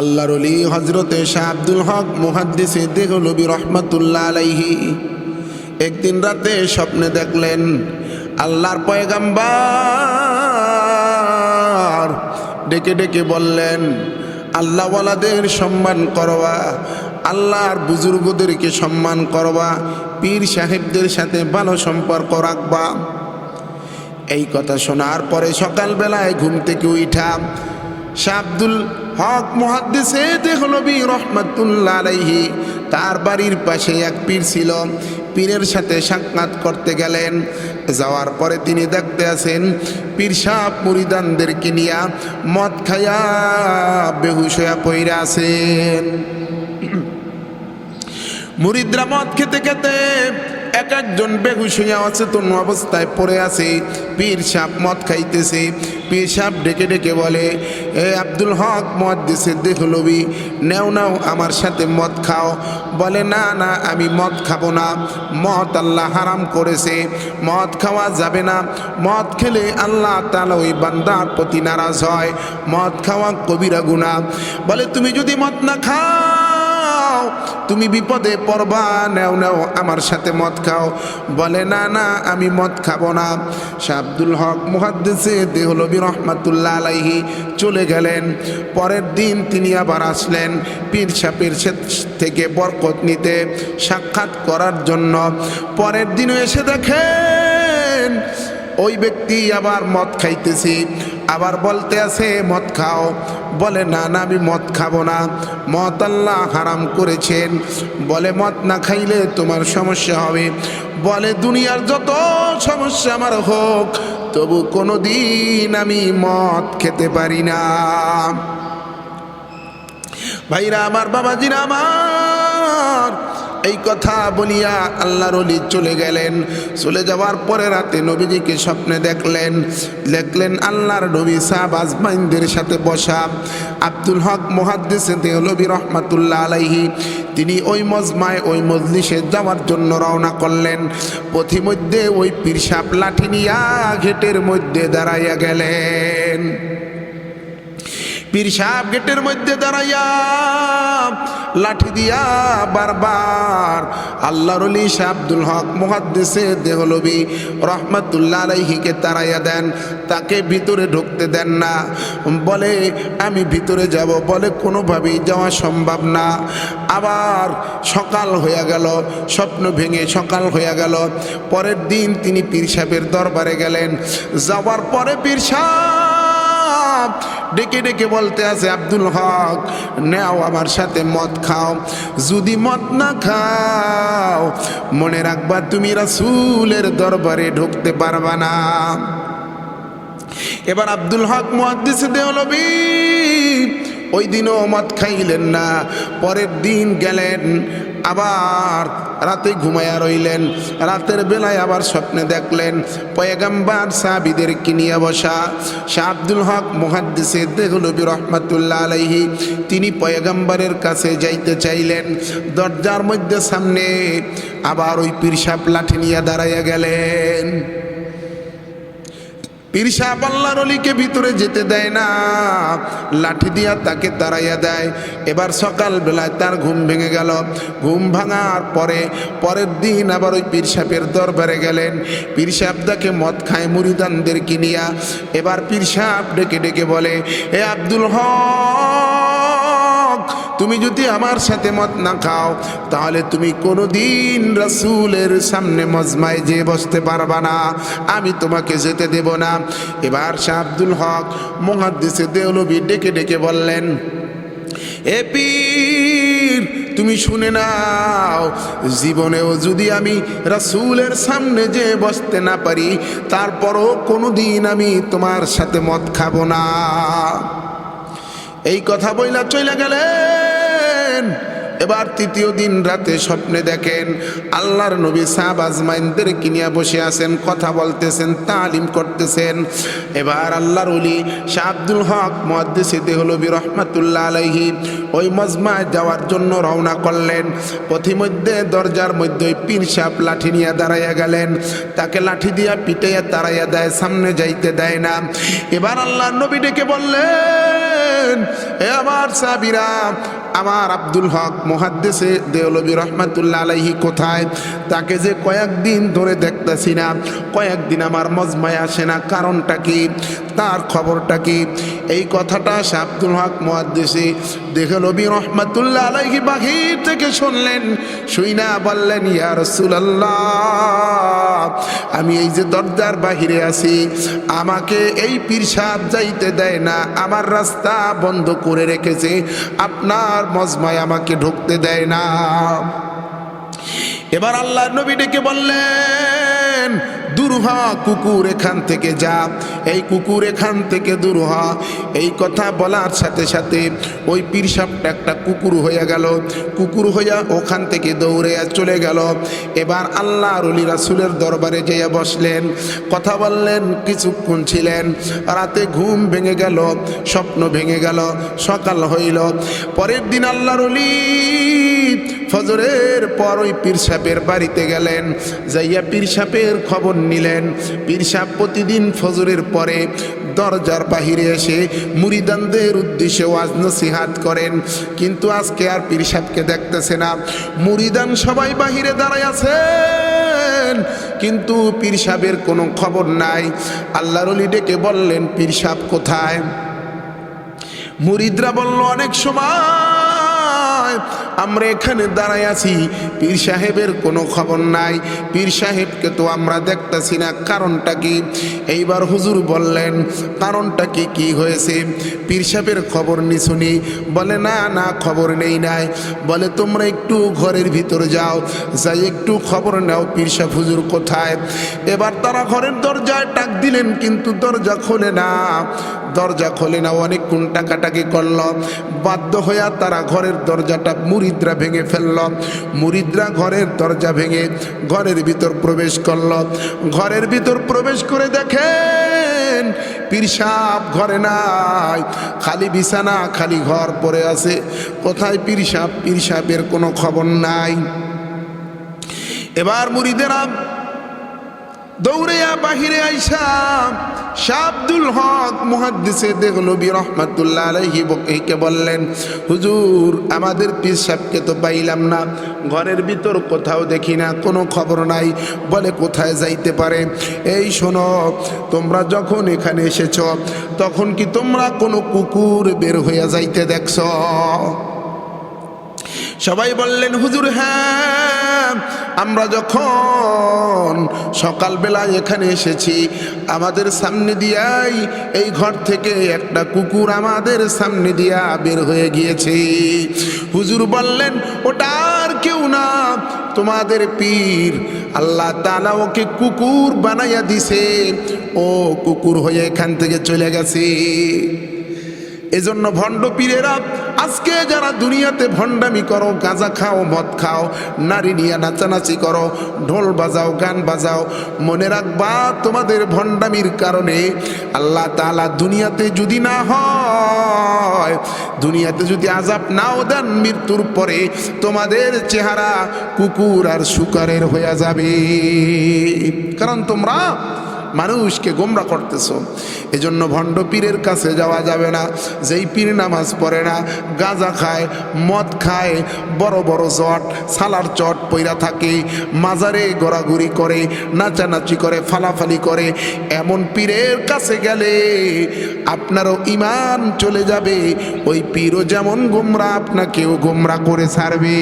আল্লাহর হজরতে শাহ আব্দুল হক মুহাদ্দিসে দেহলবি রহমাতুল্লাহ আলাইহি। একদিন রাতে স্বপ্নে দেখলেন আল্লাহর পয়গাম্বার। ডেকে ডেকে বললেন, আল্লাহওয়ালাদের সম্মান করবা, আল্লাহর বুজুর্গদেরকে সম্মান করবা, পীর সাহেবদের সাথে ভালো সম্পর্ক রাখবা। এই কথা শোনার পরে সকালবেলায় ঘুম থেকে উঠা শাহ আব্দুল হক মহাদ্দেশে দেখলবি রহমাতুল্লাহ আলাইহি, তার বাড়ির পাশে এক পীর ছিল। পীরের সাথে সাক্ষাৎ করতে গেলেন। যাওয়ার পরে তিনি দেখতে আছেন পীর সাহ মুরিদানদেরকে নিয়া মদ খাইয়া বেহুশ হইয়া পইরা আছেন। মুরিদরা মদ খেতে খেতে এক একজন বেহুশ হইয়া অচেতন অবস্থায় পড়ে আছে। পীর সাপ মদ খাইতেছে। পীর সাপ ডেকে ডেকে বলে, এ আব্দুল হক, মদ দিছে দেখলবি নেও, নাও আমার সাথে মদ খাও। বলে, না না, আমি মদ খাব না। মদ আল্লাহ হারাম করেছে। মদ খাওয়া যাবে না। মদ খেলে আল্লাহ তালা ওই বান্দার প্রতি নারাজ হয়। মদ খাওয়া কবিরা গুণা বলে, তুমি যদি মদ না খাও তুমি বিপদে পড়বা, নেও নেও, আমার সাথে মদ খাও। বলে, না না, আমি মদ খাব না। শাহ আব্দুল হক মুহাদ্দিসে দেহলবি রহমাতুল্লাহ আলাইহি চলে গেলেন। পরের দিন তিনি আবার আসলেন পীর সাপের থেকে বরকত নিতে সাক্ষাৎ করার জন্য। পরের দিনও এসে দেখেন, ওই ব্যক্তি আবার মদ খাইতেছি। আবার বলতে আছে, মদ খাও। বলে, না না, আমি মদ খাব না। মদ আল্লাহ হারাম করেছেন। বলে, মদ না খাইলে তোমার সমস্যা হবে। বলে, দুনিয়ার যত সমস্যা আমার হোক, তবু কোনো দিন আমি মদ খেতে পারি না। ভাইরা, আমার বাবাজিরা, আমার এই কথা বলিয়া আল্লাহর অলি চলে গেলেন। চলে যাওয়ার পরে রাতে নবীজিকে স্বপ্নে দেখলেন। দেখলেন আল্লাহর নবী সাহাব আজমাইনদের সাথে বসা। আব্দুল হক মহাদ্দেশে দেহলবি রহমাতুল্লাহ আলাইহি, তিনি ওই মজমায়, ওই মজলিসে যাওয়ার জন্য রওনা করলেন। পথিমধ্যে ওই পীরসাপ লাঠি নিয়া ঘেটের মধ্যে দাঁড়াইয়া গেলেন। পীর সাহেব গেটের মধ্যে দাঁড়াইয়া লাঠি দিয়া বারবার আল্লাহর শাহ আব্দুল হক মুহাদ্দিসে দেহলবি রহমাতুল্লাহ আলাইহিকে তাড়াইয়া দেন, তাকে ভিতরে ঢুকতে দেন না। বলে, আমি ভিতরে যাব। বলে, কোনোভাবেই যাওয়া সম্ভব না। আবার সকাল হইয়া গেল, স্বপ্ন ভেঙে সকাল হইয়া গেল। পরের দিন তিনি পীর সাহেবের দরবারে গেলেন। যাওয়ার পরে পীর সাহেব ডেকে ডেকে বলতে আছে, আব্দুল হক, নেও আমার সাথে মদ খাও। যদি মদ না খাও, মনে রাখবা তুমি রাসুলের দরবারে ঢুকতে পারবা না। এবার আব্দুল হক মুহাদ্দিস দেওলবি ওই দিনও মদ খাইলেন না, পরের দিন গেলেন আবার রাতে ঘুমাইয়া রইলেন। রাতের বেলায় আবার স্বপ্নে দেখলেন, পয়গাম্বার সাহাবিদের কিনিয়া বসা শাহ আব্দুল হক মুহাদ্দিসে দেহলবি রহমাতুল্লাহ আলাইহি, তিনি পয়গাম্বারের কাছে যাইতে চাইলেন। দরজার মধ্যে সামনে আবার ওই পীরসাপ লাঠি নিয়ে দাঁড়াইয়া গেলেন। পীরসা পাল্লার অলিকে ভিতরে যেতে দেয় না। লাঠি দিয়া তাকে তাড়াইয়া দেয়। এবার সকাল বেলায় তার ঘুম ভেঙে গেল। ঘুম ভাঙার পরে, পরের দিন আবার ওই পীর সাহেবের দরবারে গেলেন। পীর সাহেব তাকে মদ খায় মুরিদানদের কিনিয়া। এবার পীর সাহেব ডেকে ডেকে বলে, এ আব্দুল হক তুমি যদি আমার সাথে মত না খাও, তাহলে তুমি কোনো দিন রসুলের সামনে মজমায় যেয়ে বসতে পারবা না। আমি তোমাকে যেতে দেব না। এবার শাহ আব্দুল হক মহাদ্দেশে দেওলবি ডেকে ডেকে বললেন, এ পীর, তুমি শুনে নাও, জীবনেও যদি আমি রাসূলের সামনে যে বসতে না পারি, তারপরও কোনো দিন আমি তোমার সাথে মদ খাব না। এই কথা বইলা চলে গেলেন। এবার তৃতীয় দিন রাতে স্বপ্নে দেখেন আল্লাহর নবী সাহাব আজমাইনদের কিনিয়া বসে আছেন, কথা বলতেছেন, তালিম করতেছেন। এবার আল্লাহর অলি শাহ আব্দুল হক মহাদ্দেশিতে হলো বি রহমাতুল্লাহ আলাইহি ওই মজমায় যাওয়ার জন্য রওনা করলেন। পথিমধ্যে দরজার মধ্যে পীর সাপ লাঠি নিয়ে দাঁড়াইয়া গেলেন। তাকে লাঠি দিয়া পিটাইয়া তাড়াইয়া দেয়, সামনে যাইতে দেয় না। এবার আল্লাহ নবী ডেকে বললেন, এ আমার সাবিরা আমার আব্দুল হক মহাদ্দেশে দেওলবী রহমাতুল্লাহ আলাইহি কোথায়? তাকে যে কয়েকদিন ধরে দেখতেছি না, কয়েকদিন আমার মজমায় আসে না, কারণটা কি? তার খবরটা কি? এই কথাটা আব্দুল হক মহাদ্দেশে দেহলবী রহমাতুল্লাহ আলাইহি বাহির থেকে শুনলেন শুই না বললেন, ইয়া রাসূলুল্লাহ। আমি এই যে দরজার বাহিরে আছি, আমাকে এই পীর সাহেব যাইতে দেয় না, আমার রাস্তা বন্ধ করে রেখেছে, আপনার মজমায় আমাকে ঢুকতে দেয় না। এবার আল্লাহ নবী ডেকে বললেন দূর হ কুকুর এখান থেকে যা। এই কুকুর এখান থেকে দূর হ এই কথা বলার সাথে সাথে ওই পীর সাপটা একটা কুকুর হয়ে গেল। কুকুর হইয়া ওখান থেকে দৌড়ে চলে গেল। এবার আল্লাহ রলি রাসুলের দরবারে যেয়ে বসলেন। কথা বললেন, কিছুক্ষণ ছিলেন। রাতে ঘুম ভেঙে গেল, স্বপ্ন ভেঙে গেল, সকাল হইল। পরের দিন আল্লাহ রলি ফজরের পর ওই পীর সাপের বাড়িতে গেলেন। যাইয়া পীর সাপের খবর নিলেন। পীর সাপ প্রতিদিন ফজরের পরে দরজার বাহিরে এসে মুরিদানদের উদ্দেশ্যে ওয়াজ নসিহাত করেন। কিন্তু আজকে আর পীর সাপকে দেখতেছে না। মুরিদান সবাই বাহিরে দাঁড়ায় আছেন, কিন্তু পীর সাহেবের কোনো খবর নাই। আল্লাহর ডেকে বললেন, পীর সাপ কোথায়? মুরিদরা বলল, অনেক সময় আমরা এখানে দাঁড়ায় আছি। পীর সাহেবের কোনো খবর নাই। পীর সাহেবকে তো আমরা দেখতেছি না। কারণটা কি? এইবার হুজুর বললেন, কারণটা কি কি হয়েছে? পীর সাহেবের খবর নি শুনি। বলে, না না, খবর নেই নাই। বলে, তোমরা একটু ঘরের ভিতর যাও। যাই, একটু খবর নাও, পীর সাহেব, হুজুর কোথায়? এবার তারা ঘরের দরজায় টাক দিলেন, কিন্তু দরজা খোলে না। দরজা খোলে না, অনেকক্ষণ টাকাটাকি করল। বাধ্য হইয়া তারা ঘরের দরজাটা মুরিদরা ভেঙে ফেলল। মুরিদরা ঘরের দরজা ভেঙে ঘরের ভিতর প্রবেশ করল। ঘরের ভিতর প্রবেশ করে দেখেন পীরসাপ ঘরে নাই, খালি বিছানা, খালি ঘর পড়ে আছে। কোথায় পীরসাপ পীরসাপের কোনো খবর নাই। এবার মুরিদেরা দৌড়িয়া বাহিরে আইসা শাব্দুল হক মুহাদ্দিসে দেখল বি রহমাতুল্লাহ আলাইহি বকেইকে বললেন, হুজুর, আমাদের পীর সাহেবকে তো পাইলাম না। ঘরের ভিতর কোথাও দেখি না, কোনো খবর নাই। বলে কোথায় যাইতে পারে? এই শোনো, তোমরা যখন এখানে এসেছ, তখন কি তোমরা কোনো কুকুর বের হইয়া যাইতে দেখছ? সবাই বললেন, হুজুর হ্যাঁ আমরা যখন সকালবেলা এখানে এসেছি, আমাদের সামনে দিয়াই এই ঘর থেকে একটা কুকুর আমাদের সামনে দিয়া বের হয়ে গিয়েছে। হুজুর বললেন, ওটা আর কেউ না, তোমাদের পীর। আল্লাহ তালা ওকে কুকুর বানাইয়া দিছে। ও কুকুর হয়ে এখান থেকে চলে গেছে। এজন্য ভণ্ড পীরেরা আজকে যারা দুনিয়াতে ভণ্ডামি করো, গাঁজা খাও, মদ খাও, নারী নিয়ে নাচানাচি করো, ঢোল বাজাও, গান বাজাও, মনে রাখবা তোমাদের ভণ্ডামির কারণে আল্লাহ তালা দুনিয়াতে যদি না হয়, দুনিয়াতে যদি আজাব নাও দেন মৃত্যুর পরে, তোমাদের চেহারা কুকুর আর শুকারের হয়ে যাবে। কারণ তোমরা মানুষকে গোমরা করতেছো। এজন্য ভণ্ড পীরের কাছে যাওয়া যাবে না। যেই পীর নামাজ পড়ে না, গাঁজা খায়, মদ খায়, বড় বড় চট সালার চট পইরা থাকে, মাজারে গড়াগড়ি করে, নাচানাচি করে, ফালাফালি করে। এমন পীরের কাছে গেলে আপনারও ইমান চলে যাবে। ওই পীরও যেমন গোমরা, আপনাকেও গোমরা করে ছাড়বে।